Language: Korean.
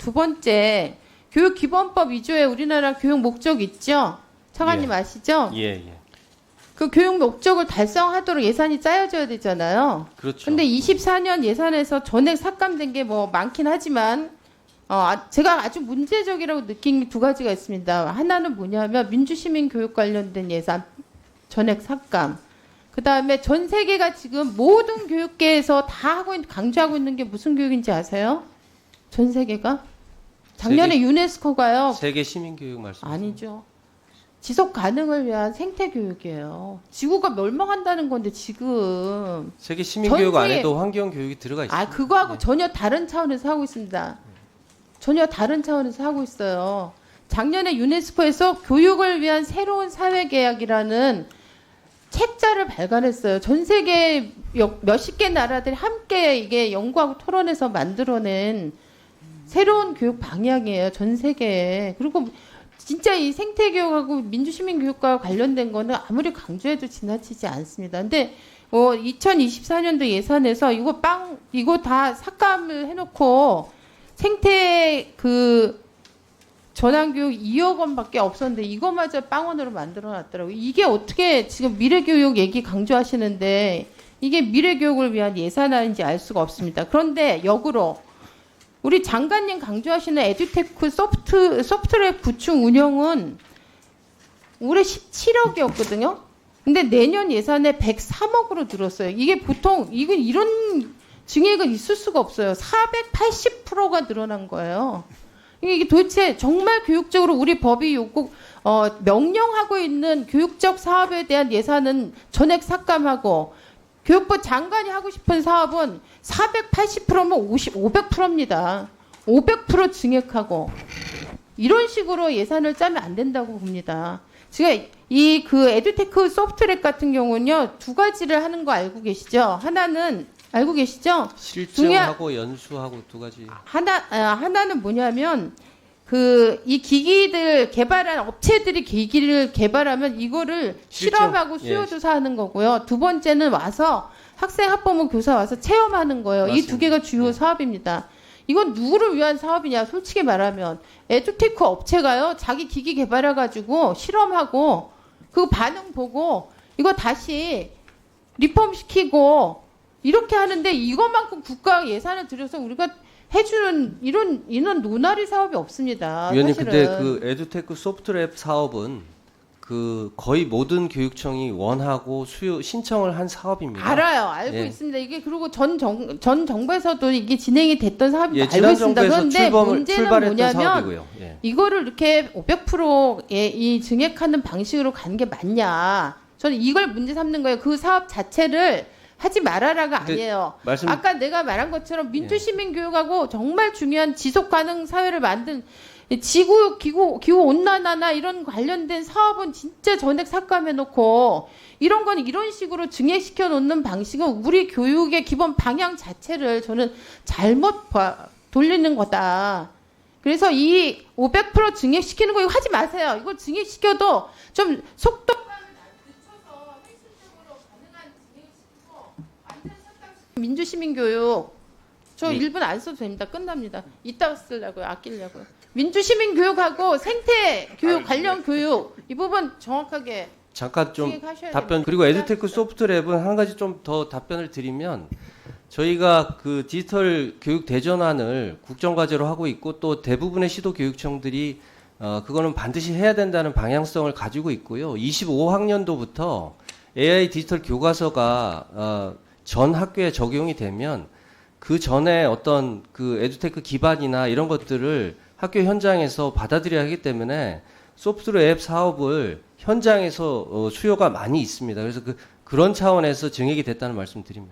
두 번째, 교육 기본법 위조에 우리나라 교육 목적 있죠? 차관님 예. 아시죠? 예, 예. 그 교육 목적을 달성하도록 예산이 짜여져야 되잖아요. 그렇죠. 근데 24년 예산에서 전액 삭감된 게 뭐 많긴 하지만 어, 아, 제가 아주 문제적이라고 느낀 게두 가지가 있습니다. 하나는 뭐냐면 민주시민 교육 관련된 예산 전액 삭감. 그 다음에 전 세계가 지금 모든 교육계에서 다 하고 있, 강조하고 있는 게 무슨 교육인지 아세요? 전 세계가? 작년에 유네스코가요. 세계 시민 교육 말씀. 아니죠. 지속 가능을 위한 생태 교육이에요. 지구가 멸망한다는 건데 지금 세계 시민 전 교육 세계- 안에도 환경 교육이 들어가 있습니다. 아 그거하고 네. 전혀 다른 차원에서 하고 있습니다. 전혀 다른 차원에서 하고 있어요. 작년에 유네스코에서 교육을 위한 새로운 사회 계약이라는 책자를 발간했어요. 전 세계 몇- 몇십 개 나라들이 함께 이게 연구하고 토론해서 만들어낸 새로운 교육 방향이에요. 전 세계에. 그리고 진짜 이 생태 교육하고 민주시민 교육과 관련된 거는 아무리 강조해도 지나치지 않습니다. 근데 어 2024년도 예산에서 이거 빵 이거 다 삭감을 해 놓고 생태 그 전환교육 2억 원밖에 없었는데 이거마저 빵원으로 만들어 놨더라고요. 이게 어떻게 지금 미래교육 얘기 강조하시는데 이게 미래교육을 위한 예산안인지 알 수가 없습니다. 그런데 역으로 우리 장관님 강조하시는 에듀테크 소프트 소프트랩 구축 운영은 올해 17억이었거든요. 근데 내년 예산에 103억으로 늘었어요. 이게 보통 이건 이런 증액은 있을 수가 없어요. 480%가 늘어난 거예요. 이게 도대체 정말 교육적으로 우리 법이 요구 어, 명령하고 있는 교육적 사업에 대한 예산은 전액 삭감하고 교육부 장관이 하고 싶은 사업은 480%면 50, 500%입니다. 500% 증액하고 이런 식으로 예산을 짜면 안 된다고 봅니다. 지금 이그 에듀테크 소프트랩 같은 경우는요 두 가지를 하는 거 알고 계시죠? 하나는 알고 계시죠? 실증하고 연수하고 두 가지. 하나 아, 하나는 뭐냐면 그 이 기기들 개발한 업체들이 기기를 개발하면 이거를 실증. 실험하고 예. 수요 조사하는 거고요. 두 번째는 와서 학생 학부모 교사 와서 체험하는 거예요. 이 두. 개가 주요 예. 사업입니다. 이건 누구를 위한 사업이냐? 솔직히 말하면 에듀테크 업체가요. 자기 기기 개발해 가지고 실험하고 그 반응 보고 이거 다시 리폼 시키고 이렇게 하는데 이것만큼 국가 예산을 들여서 우리가 해주는 이런 이런 노나리 사업이 없습니다. 위원님. 근데 그 에듀테크 소프트랩 사업은 그 거의 모든 교육청이 원하고 수요 신청을 한 사업입니다. 알아요, 알고 예. 있습니다. 이게 그리고 전 정 전 정부에서도 이게 진행이 됐던 사업이 예, 알고 있습니다. 그런데 출범을 문제는 뭐냐면. 예. 이거를 이렇게 500%의 이 증액하는 방식으로 가는 게 맞냐? 저는 이걸 문제 삼는 거예요. 그 사업 자체를 하지 말아라가 아니에요. 말씀 아까 내가 말한 것처럼 예. 민주시민 교육하고 정말 중요한 지속 가능 사회를 만든 지구 기후 기후 온난화나 이런 관련된 사업은 진짜 전액 삭감해 놓고 이런 건 이런 식으로 증액시켜 놓는 방식은 우리 교육의 기본 방향 자체를 저는 잘못 봐- 돌리는 거다. 그래서 이 500% 증액시키는 거 이거 하지 마세요. 이거 증액시켜도 좀 속도 민주시민교육 저 예. 1분 안 써도 됩니다. 끝납니다. 이따가 쓰려고요. 아끼려고요. 민주시민교육하고 생태교육 관련 교육 이 부분 정확하게 잠깐 좀 답변. 그리고 에듀테크 소프트랩은 한 가지 좀 더 답변을 드리면 저희가 그 디지털 교육 대전환을 국정과제로 하고 있고 또 대부분의 시도 교육청들이 어 그거는 반드시 해야 된다는 방향성을 가지고 있고요. 25학년도부터 AI 디지털 교과서가 어 전 학교에 적용이 되면 그 전에 어떤 그 에듀테크 기반이나 이런 것들을 학교 현장에서 받아들여야 하기 때문에 소프트웨어 앱 사업을 현장에서 어, 수요가 많이 있습니다. 그래서 그 그런 차원에서 증액이 됐다는 말씀 드립니다.